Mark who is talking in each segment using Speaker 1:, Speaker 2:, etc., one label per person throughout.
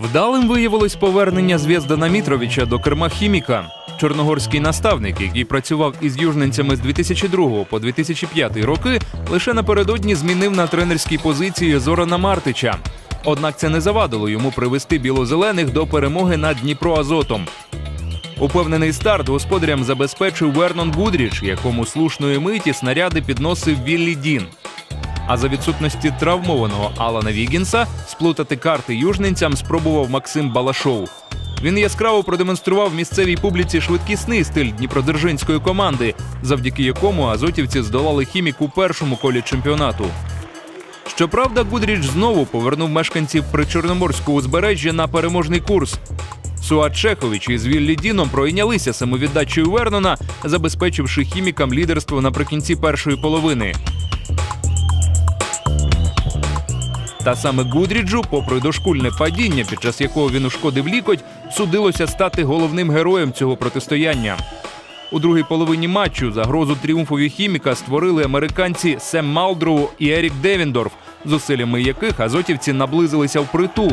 Speaker 1: Вдалим виявилось повернення Звєздана Мітровича до керма хіміка. Чорногорський наставник, який працював із южненцями з 2002 по 2005 роки, лише напередодні змінив на тренерській позиції Зорана Мартича. Однак це не завадило йому привести білозелених до перемоги над Дніпро Азотом. Упевнений старт господарям забезпечив Вернон Гудріч, якому слушної миті снаряди підносив Віллі Дін. А за відсутності травмованого Алана Вігінса сплутати карти южненцям спробував Максим Балашов. Він яскраво продемонстрував місцевій публіці швидкісний стиль дніпродзержинської команди, завдяки якому азотівці здолали хімік у першому колі чемпіонату. Щоправда, Гудріч знову повернув мешканців причорноморського узбережжя на переможний курс. Суат Чехович із Віллі Діном пройнялися самовіддачею Вернона, забезпечивши хімікам лідерство наприкінці першої половини. Та саме Гудріджу, попри дошкульне падіння, під час якого він ушкодив лікоть, судилося стати головним героєм цього протистояння. У другій половині матчу загрозу тріумфові хіміка створили американці Сем Малдроу і Ерік Девіндорф, зусиллями яких азотівці наблизилися впритул.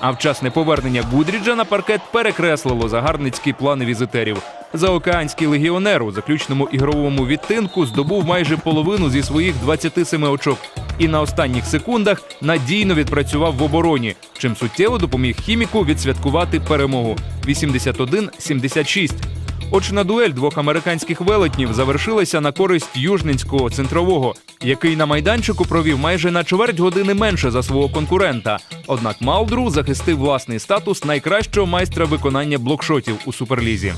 Speaker 1: А вчасне повернення Гудріджа на паркет перекреслило загарбницькі плани візитерів. Заокеанський легіонер у заключному ігровому відтинку здобув майже половину зі своїх 27 очок і на останніх секундах надійно відпрацював в обороні, чим суттєво допоміг хіміку відсвяткувати перемогу 81-76. Очна дуель двох американських велетнів завершилася на користь южненського центрового, який на майданчику провів майже на чверть години менше за свого конкурента. Однак Малдру захистив власний статус найкращого майстра виконання блокшотів у суперлізі.